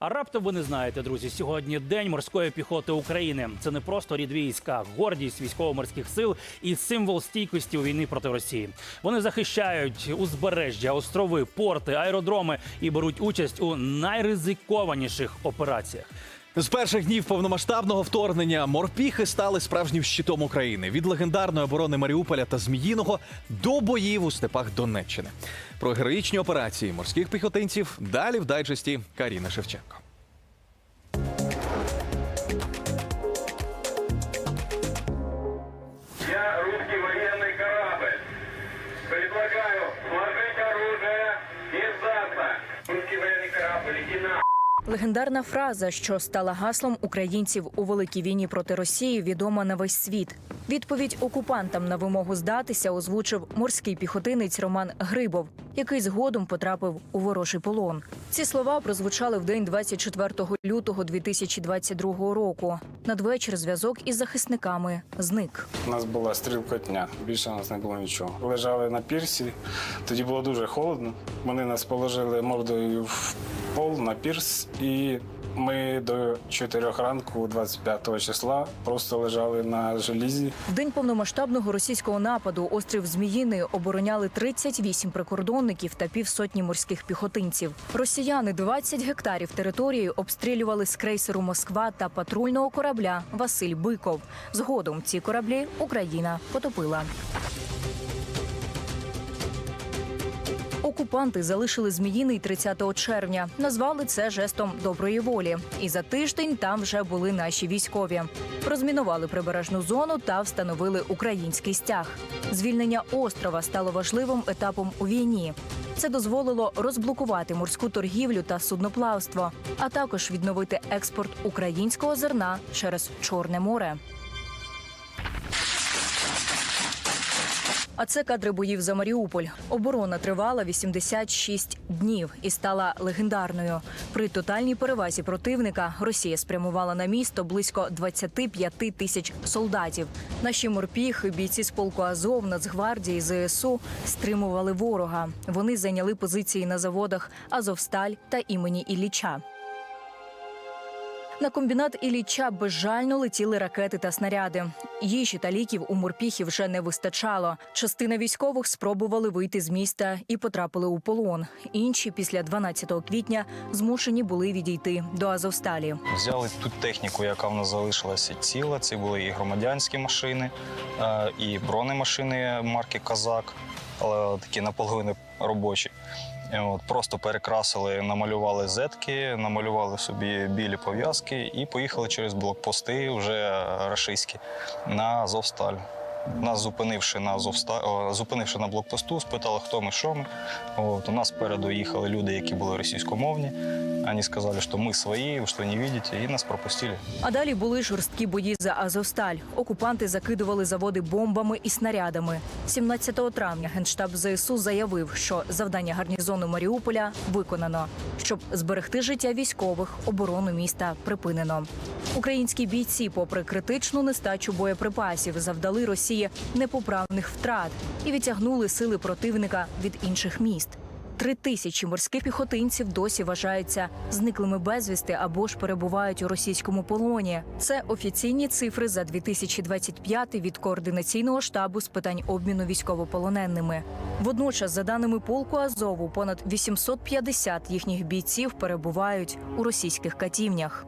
А раптом ви не знаєте, друзі, сьогодні день морської піхоти України. Це не просто рід війська, гордість військово-морських сил і символ стійкості у війни проти Росії. Вони захищають узбережжя, острови, порти, аеродроми і беруть участь у найризикованіших операціях. З перших днів повномасштабного вторгнення морпіхи стали справжнім щитом України від легендарної оборони Маріуполя та Зміїного до боїв у степах Донеччини. Про героїчні операції морських піхотинців далі в дайджесті Каріна Шевченко. Я русский военный корабль. Предлагаю сложить оружие и сдаться. Русский военный корабль, иди на. Легендарна фраза, що стала гаслом українців у великій війні проти Росії, відома на весь світ. Відповідь окупантам на вимогу здатися озвучив морський піхотинець Роман Грибов, який згодом потрапив у ворожий полон. Ці слова прозвучали в день 24 лютого 2022 року. Надвечір зв'язок із захисниками зник. У нас була стрілкотня, більше у нас не було нічого. Лежали на пірсі, тоді було дуже холодно. Вони нас положили мордою в пол на пірс, і ми до 4 ранку, 25 числа, просто лежали на желізі. В день повномасштабного російського нападу острів Зміїний обороняли 38 прикордонників та півсотні морських піхотинців. Росіяни 20 гектарів території обстрілювали з крейсеру Москва та патрульного корабля Василь Биков. Згодом ці кораблі Україна потопила. Окупанти залишили Зміїний 30 червня. Назвали це жестом доброї волі. І за тиждень там вже були наші військові. Розмінували прибережну зону та встановили український стяг. Звільнення острова стало важливим етапом у війні. Це дозволило розблокувати морську торгівлю та судноплавство, а також відновити експорт українського зерна через Чорне море. А це кадри боїв за Маріуполь. Оборона тривала 86 днів і стала легендарною. При тотальній перевазі противника Росія спрямувала на місто близько 25 тисяч солдатів. Наші морпіхи, бійці з полку Азов, Нацгвардії, ЗСУ стримували ворога. Вони зайняли позиції на заводах Азовсталь та імені Ілліча. На комбінат Ілліча безжально летіли ракети та снаряди. Їжі та ліків у морпіхів вже не вистачало. Частина військових спробували вийти з міста і потрапили у полон. Інші після 12 квітня змушені були відійти до Азовсталі. Взяли ту техніку, яка в нас залишилася ціла. Це були і громадянські машини, е, і бронемашини марки Казак, але такі наполовину робочі. От, просто перекрасили, намалювали зетки, намалювали собі білі пов'язки і поїхали через блокпости вже рашистські на Азовсталь. Нас зупинивши на Азовста... зупинивши на блокпосту, спитали, хто ми, що ми. От, у нас спереду їхали люди, які були російськомовні. Вони сказали, що ми свої, що не бачите, і нас пропустили. А далі були жорсткі бої за Азовсталь. Окупанти закидували заводи бомбами і снарядами. 17 травня генштаб ЗСУ заявив, що завдання гарнізону Маріуполя виконано. Щоб зберегти життя військових, оборону міста припинено. Українські бійці, попри критичну нестачу боєприпасів, завдали Росії непоправних втрат і відтягнули сили противника від інших міст. Три тисячі морських піхотинців досі вважаються зниклими безвісти або ж перебувають у російському полоні. Це офіційні цифри за 2025 від координаційного штабу з питань обміну військовополоненими. Водночас, за даними полку Азову, понад 850 їхніх бійців перебувають у російських катівнях.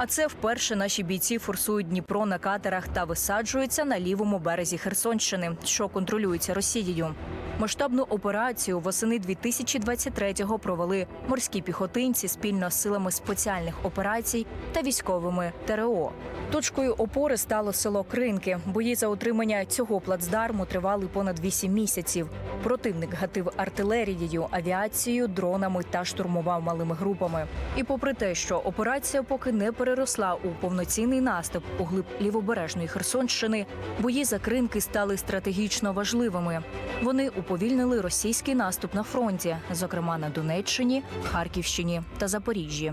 А це вперше наші бійці форсують Дніпро на катерах та висаджуються на лівому березі Херсонщини, що контролюється Росією. Масштабну операцію восени 2023-го провели морські піхотинці спільно з силами спеціальних операцій та військовими ТРО. Точкою опори стало село Кринки. Бої за утримання цього плацдарму тривали понад 8 місяців. Противник гатив артилерією, авіацією, дронами та штурмував малими групами. І попри те, що операція поки не переросла у повноцінний наступ у глиб лівобережної Херсонщини, бої за Кринки стали стратегічно важливими. Вони уповільнили російський наступ на фронті, зокрема на Донеччині, Харківщині та Запоріжжі.